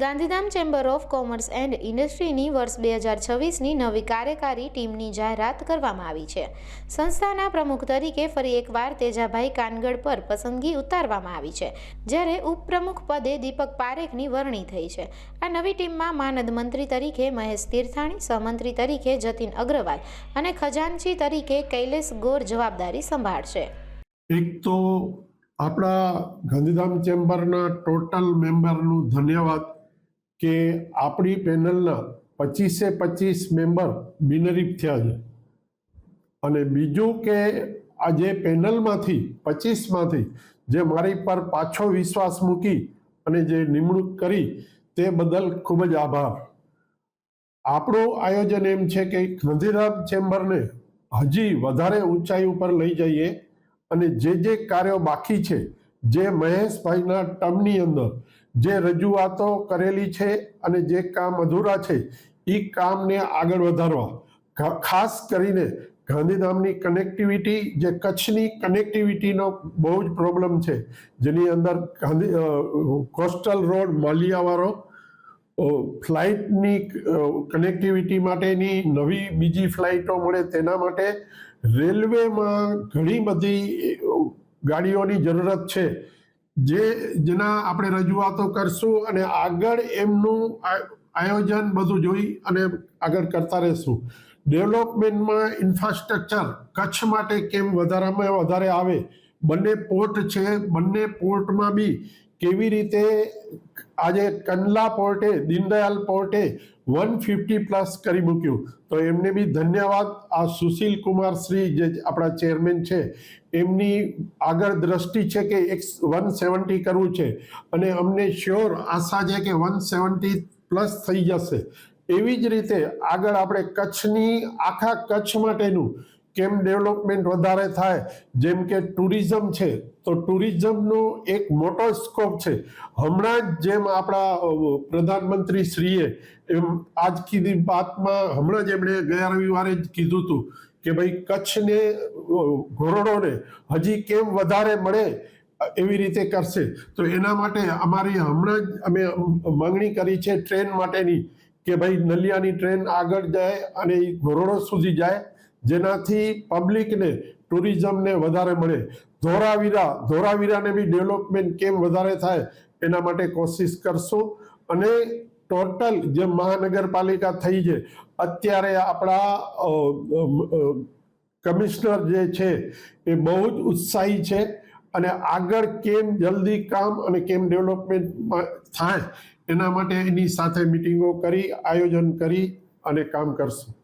Gandhidham chamber of commerce and ઇન્ડસ્ટ્રીની વર્ષ બે હજાર છવ્વીસની નવી કાર્યકારી ટીમની જાહેરાત કરવામાં આવી છે. સંસ્થાના પ્રમુખ તરીકે ફરી એકવાર તેજાભાઈ કાનગડ પર પસંદગી ઉતારવામાં આવી છે, જ્યારે ઉપપ્રમુખ પદે દીપક પારેખની વરણી થઈ છે. આ નવી ટીમમાં માનદ મંત્રી તરીકે મહેશ તીર્થાણી, સહમંત્રી તરીકે જતીન અગ્રવાલ અને ખજાનચી તરીકે કૈલેશ ગોર જવાબદારી સંભાળશે. એક તો આપણા ગાંધીધામ ચેમ્બરના ટોટલ મેમ્બરનું ધન્યવાદ કે આપણી પેનલના પચીસે પચીસ મેમ્બર બિનરીફ થયા છે. અને બીજું કે આ જે પેનલમાંથી, પચીસમાંથી જે મારી પર પાછો વિશ્વાસ મૂકી અને જે નિમણૂક કરી, તે બદલ ખૂબ જ આભાર. આપણું આયોજન એમ છે કે ગાંધીધામ ચેમ્બરને હજી વધારે ઊંચાઈ ઉપર લઈ જઈએ અને જે જે કાર્યો બાકી છે, જે મહેશભાઈના ટર્મની અંદર જે રજૂઆતો કરેલી છે અને જે કામ અધૂરા છે એ કામને આગળ વધારવા. ખાસ કરીને ગાંધીધામની કનેક્ટિવિટી જે કચ્છની કનેક્ટિવિટીનો બહુ જ પ્રોબ્લેમ છે. જેની અંદર ગાંધી કોસ્ટલ રોડ માલિયાવાળો ફ્લાઇટની કનેક્ટિવિટી માટેની નવી બીજી ફ્લાઇટો મળે તેના માટે રેલવેમાં ઘણી બધી ગાડીઓની જરૂરત છે. જે જેના આપણે રજૂઆતો કરશું અને આગળ એમનું આયોજન બધું જોઈ અને આગળ કરતા રહેશું. ડેવલપમેન્ટમાં ઇન્ફ્રાસ્ટ્રક્ચર કચ્છ માટે કેમ વધારામાં વધારે આવે? બંને પોર્ટ છે, બંને પોર્ટમાં બી કેવી રીતે આજે કંડલા પોર્ટે, દીનદયાલ પોર્ટે વન ફિફ્ટી પ્લસ કરી મૂક્યું. તો એમને બી ધન્યવાદ. આ સુશીલ કુમાર શ્રી જે આપણા ચેરમેન છે, એમની આગળ દ્રષ્ટિ છે કે એક વન સેવન્ટી કરવું છે. અને અમને શ્યોર આશા છે કે વન સેવન્ટી પ્લસ થઈ જશે. એવી જ રીતે આગળ આપણે કચ્છની, આખા કચ્છ માટેનું કેમ ડેવલપમેન્ટ વધારે થાય? જેમ કે ટુરિઝમ છે, તો ટુરિઝમનો એક મોટો સ્કોપ છે. હમણાં જ જેમ આપણા પ્રધાનમંત્રી શ્રીએ એમ આજ કીધી વાતમાં હમણાં જ એમણે ગયા રવિવારે જ કીધું હતું કે ભાઈ, કચ્છને ઘોરડોને હજી કેમ વધારે મળે એવી રીતે કરશે. તો એના માટે અમારી હમણાં જ અમે માંગણી કરી છે ટ્રેન માટેની કે ભાઈ, નલિયાની ટ્રેન આગળ જાય અને ઘોરડો સુધી જાય. જેનાથી પબ્લિકને ટુરિઝમને વધારે મળે. ધોરાવીરા, ધોરાવીરાને બી ડેવલપમેન્ટ કેમ વધારે થાય એના માટે કોશિશ કરશું. અને ટોટલ જે મહાનગરપાલિકા થઈ છે, અત્યારે આપણા કમિશનર જે છે એ બહુ જ ઉત્સાહી છે અને આગળ કેમ જલ્દી કામ અને કેમ ડેવલપમેન્ટ થાય એના માટે એની સાથે મિટિંગો કરી, આયોજન કરી અને કામ કરશું.